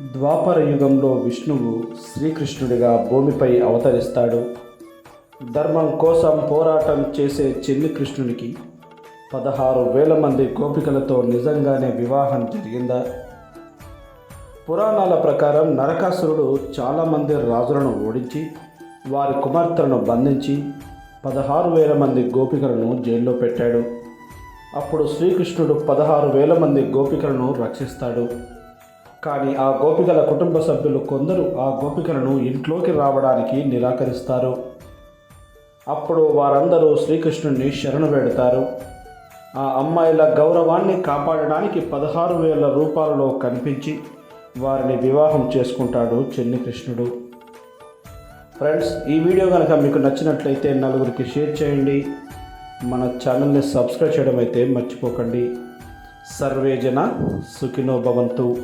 ద్వాపర యుగంలో విష్ణువు శ్రీకృష్ణుడిగా భూమిపై అవతరిస్తాడు. ధర్మం కోసం పోరాటం చేసే చెల్లి కృష్ణునికి పదహారు వేల మంది గోపికలతో నిజంగానే వివాహం జరిగిందా? పురాణాల ప్రకారం నరకాసురుడు చాలామంది రాజులను ఓడించి వారి కుమార్తెలను బంధించి పదహారు వేల మంది గోపికలను జైల్లో పెట్టాడు. అప్పుడు శ్రీకృష్ణుడు పదహారు వేల మంది గోపికలను రక్షిస్తాడు. కానీ ఆ గోపికల కుటుంబ సభ్యులు కొందరు ఆ గోపికలను ఇంట్లోకి రావడానికి నిరాకరిస్తారు. అప్పుడు వారందరూ శ్రీకృష్ణుడిని శరణు వేడతారు. ఆ అమ్మాయిల గౌరవాన్ని కాపాడడానికి పదహారు వేల రూపాయలలో కనిపించి వారిని వివాహం చేసుకుంటాడు చెన్ని కృష్ణుడు. ఫ్రెండ్స్ ఈ వీడియో కనుక మీకు నచ్చినట్లయితే నలుగురికి షేర్ చేయండి. మన ఛానల్ని సబ్స్క్రైబ్ చేయడం అయితే మర్చిపోకండి. సర్వేజన సుఖినో భవంతు.